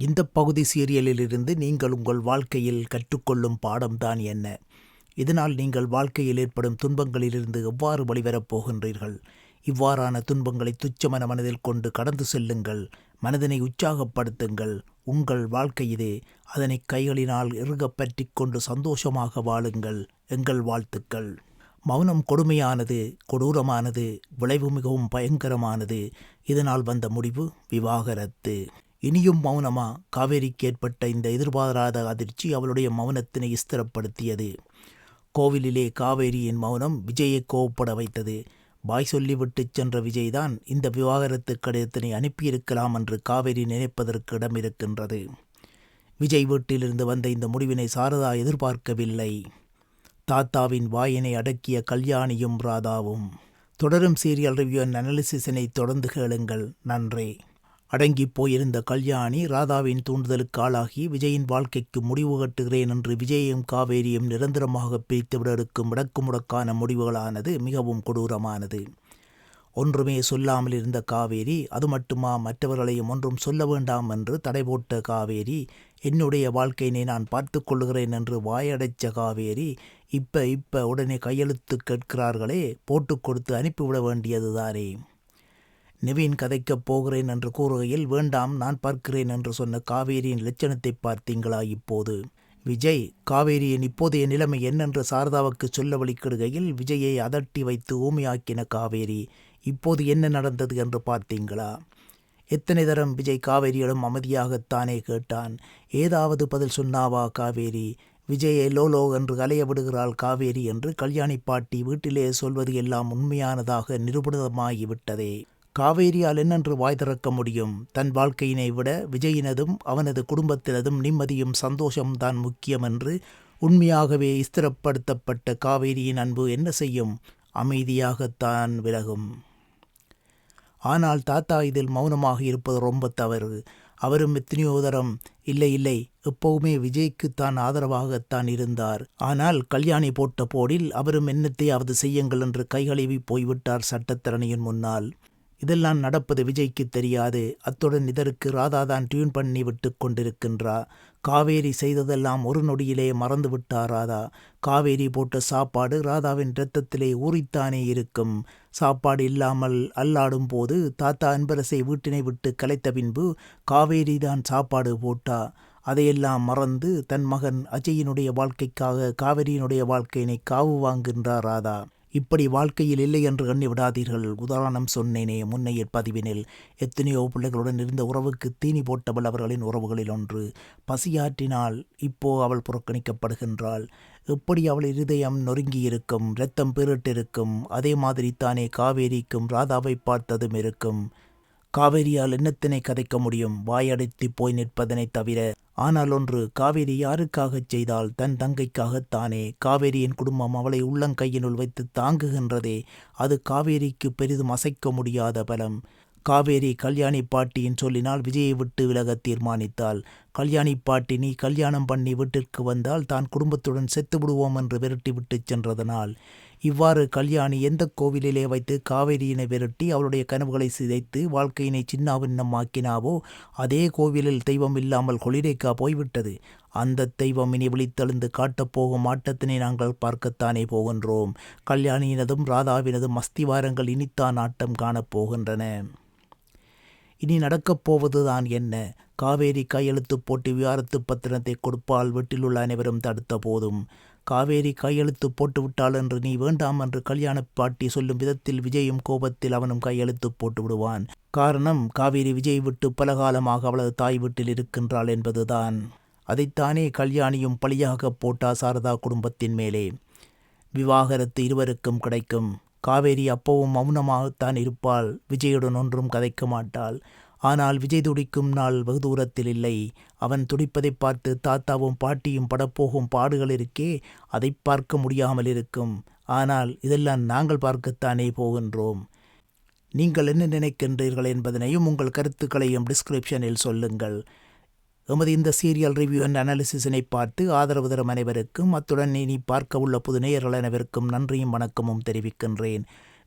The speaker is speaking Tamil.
இந்த பகுதி சீரியலிலிருந்து நீங்கள் உங்கள் வாழ்க்கையில் கற்றுக்கொள்ளும் பாடம்தான் என்ன. இதனால் நீங்கள் வாழ்க்கையில் ஏற்படும் துன்பங்களிலிருந்து எவ்வாறு வெளிவரப் போகின்றீர்கள்? இவ்வாறான துன்பங்களை துச்சமன மனதில் கொண்டு கடந்து செல்லுங்கள். மனதினை உற்சாகப்படுத்துங்கள். உங்கள் வாழ்க்கை இதே. அதனை கைகளினால் இறுகப் பற்றி கொண்டு சந்தோஷமாக வாழுங்கள். எங்கள் வாழ்த்துக்கள். மௌனம் கொடுமையானது கொடூரமானது விளைவு மிகவும் பயங்கரமானது. இதனால் வந்த முடிவு விவாகரத்து. இனியும் மௌனமா? காவேரிக்கு ஏற்பட்ட இந்த எதிர்பாராத அதிர்ச்சி அவளுடைய மௌனத்தினை ஸ்திரப்படுத்தியது. கோவிலிலே காவேரியின் மௌனம் விஜயை கோவப்பட வைத்தது. பாய் சொல்லிவிட்டு சென்ற விஜய்தான் இந்த விவாகரத்து கடிதத்தினை அனுப்பியிருக்கலாம் என்று காவேரி நினைப்பதற்கு இடம் இருக்கின்றது விஜய் வீட்டிலிருந்து வந்த இந்த முடிவினை சாரதா எதிர்பார்க்கவில்லை. தாத்தாவின் வாயினை அடக்கிய கல்யாணியும் ராதாவும் தொடரும் சீரியல் ரிவ்யூ அண்ட் அனாலிசிஸினை தொடர்ந்து கேளுங்கள். நன்றி. அடங்கிப் போயிருந்த கல்யாணி ராதாவின் தூண்டுதலுக்கு ஆளாகி விஜயின் வாழ்க்கைக்கு முடிவு கட்டுகிறேன் என்று விஜயையும் காவேரியும் நிரந்தரமாக பிரித்துவிட இருக்கும் இடக்குமுடக்கான முடிவுகளானது மிகவும் கொடூரமானது. ஒன்றுமே சொல்லாமல் இருந்த காவேரி அது மட்டுமா? மற்றவர்களையும் ஒன்றும் சொல்ல வேண்டாம் என்று தடை போட்ட காவேரி என்னுடைய வாழ்க்கையினை நான் பார்த்து கொள்கிறேன் என்று வாயடைச்ச காவேரி இப்ப இப்ப உடனே கையெழுத்து கேட்கிறார்களே போட்டு கொடுத்து அனுப்பிவிட வேண்டியதுதானே? நிவீன் கதைக்கப் போகிறேன் என்று கூறுகையில் வேண்டாம் நான் பார்க்கிறேன் என்று சொன்ன காவேரியின் லட்சணத்தை பார்த்தீங்களா இப்போது? விஜய் காவேரியின் இப்போதைய நிலைமை என்னென்று சாரதாவுக்கு சொல்ல வழிக்கிடுகையில் விஜயை அதட்டி வைத்து ஊமையாக்கின காவேரி இப்போது என்ன நடந்தது என்று பார்த்தீங்களா? எத்தனை தரம்? விஜய் காவேரியிடம் அமைதியாகத்தானே கேட்டான். ஏதாவது பதில் சொன்னாவா காவேரி? விஜயை லோலோ என்று அலைய விடுகிறாள் காவேரி என்று கல்யாணி பாட்டி வீட்டிலே சொல்வது எல்லாம் உண்மையானதாக நிரூபணமாகிவிட்டதே. காவேரியால் என்னென்று வாய் திறக்க முடியும். தன் வாழ்க்கையினை விட விஜயினதும் அவனது குடும்பத்தினதும் நிம்மதியும் சந்தோஷம் தான் முக்கியம் என்று உண்மையாகவே ஸ்திரப்படுத்தப்பட்ட காவேரியின் அன்பு என்ன செய்யும்? அமைதியாகத்தான் விலகும். ஆனால் தாத்தா இதில் மௌனமாக இருப்பது ரொம்ப தவறு. அவரும் எத்தனையோ தரம் இல்லை இல்லை விஜய்க்கு விஜய்க்குத்தான் ஆதரவாகத்தான் இருந்தார். ஆனால் கல்யாணி போட்ட போடில் அவரும் என்னத்தையாவது செய்யுங்கள் என்று கைகழுவி போய்விட்டார் சட்டத்தரணியின் முன்னால். இதெல்லாம் நடப்பது விஜய்க்கு தெரியாது. அத்துடன் இதற்கு ராதா தான் டியூன் பண்ணி விட்டு கொண்டிருக்கின்றா. காவேரி செய்ததெல்லாம் ஒரு நொடியிலே மறந்து விட்டா ராதா. காவேரி போட்ட சாப்பாடு ராதாவின் இரத்தத்திலே ஊறித்தானே இருக்கும். சாப்பாடு இல்லாமல் அல்லாடும் போது தாத்தா அன்பரசை வீட்டினை விட்டு கலைத்த பின்பு காவேரி தான் சாப்பாடு போட்டா. அதையெல்லாம் மறந்து தன் மகன் அஜயினுடைய வாழ்க்கைக்காக காவேரியினுடைய வாழ்க்கையினை காவு வாங்குகின்றார் ராதா. இப்படி வாழ்க்கையில் இல்லை என்று எண்ணி விடாதீர்கள் உதாரணம் சொன்னேனே முன்னைய பதிவினில் எத்தனையோ பிள்ளைகளுடன் இருந்த உறவுக்கு தீனி போட்டவள் அவர்களின் உறவுகளில் ஒன்று. பசியாற்றினால் இப்போ அவள் புறக்கணிக்கப்படுகின்றாள். எப்படி அவள் இருதயம் நொறுங்கி இருக்கும் இரத்தம் பெருட்டிருக்கும் அதே மாதிரி தானே காவேரிக்கும் ராதாவை பார்த்ததும் இருக்கும். காவேரியால் என்னத்தினை கதைக்க முடியும்? வாயடைத்து போய் நிற்பதனை தவிர ஆனால் ஒன்று காவேரி யாருக்காகச் செய்தால் தன் தங்கைக்காகத்தானே காவேரியின் குடும்பம் அவளை உள்ளங்கையினுள் வைத்து தாங்குகின்றதே. அது காவேரிக்கு பெரிதும் அசைக்க முடியாத பலம். காவேரி கல்யாணி பாட்டியின் சொல்லினால் விஜயை விட்டு விலக தீர்மானித்தாள். கல்யாணி பாட்டி நீ கல்யாணம் பண்ணி வீட்டிற்கு வந்தால் தான் குடும்பத்துடன் செத்து விடுவோம் என்று விரட்டி விட்டுச் சென்றதனால் இவ்வாறு கல்யாணி எந்த கோவிலிலே வைத்து காவேரியினை விரட்டி அவளுடைய கனவுகளை சிதைத்து வாழ்க்கையினை சின்னாவின்னமாக்கினாவோ அதே கோவிலில் தெய்வம் இல்லாமல் கொளிரைக்கா போய்விட்டது. அந்த தெய்வம் இனி விழித்தெழுந்து காட்டப்போகும் ஆட்டத்தினை நாங்கள் பார்க்கத்தானே போகின்றோம். கல்யாணியினதும் ராதாவினதும் அஸ்திவாரங்கள் இனித்தான் ஆட்டம் காணப்போகின்றன இனி நடக்கப் போவதுதான் என்ன? காவேரி கையெழுத்து போட்டு விவாரத்து பத்திரத்தை கொடுப்பால் வீட்டிலுள்ள அனைவரும் தடுத்த போதும். காவேரி கையெழுத்து போட்டுவிட்டாள் என்று நீ வேண்டாம் என்று கல்யாண பாட்டி சொல்லும் விதத்தில் விஜயும் கோபத்தில் அவனும் கையெழுத்து போட்டு விடுவான் காரணம் காவேரி விஜய் விட்டு பல காலமாக அவளது தாய் வீட்டில் இருக்கின்றாள் என்பதுதான். அதைத்தானே கல்யாணியும் பழியாக போட்டா சாரதா குடும்பத்தின் மேலே. விவாகரத்து இருவருக்கும் கிடைக்கும். காவேரி அப்பவும் மௌனமாகத்தான் இருப்பாள். விஜயுடன் ஒன்றும் கதைக்க மாட்டாள். ஆனால் விஜய் துடிக்கும் நாள் வெகு தூரத்தில் இல்லை. அவன் துடிப்பதை பார்த்து தாத்தாவும் பாட்டியும் படப்போகும் பாடுகள் இருக்கே அதை பார்க்க முடியாமல் இருக்கும். ஆனால் இதெல்லாம் நாங்கள் பார்க்கத்தானே போகின்றோம். நீங்கள் என்ன நினைக்கின்றீர்கள் என்பதனையும் உங்கள் கருத்துக்களையும் டிஸ்கிரிப்ஷனில் சொல்லுங்கள். எமது இந்த சீரியல் ரிவ்யூ அண்ட் அனாலிசிஸினை பார்த்து ஆதரவு தரும் அனைவருக்கும் அத்துடன் இனி பார்க்க உள்ள புது நேயர்கள் அனைவருக்கும் நன்றியும் வணக்கமும் தெரிவிக்கின்றேன்.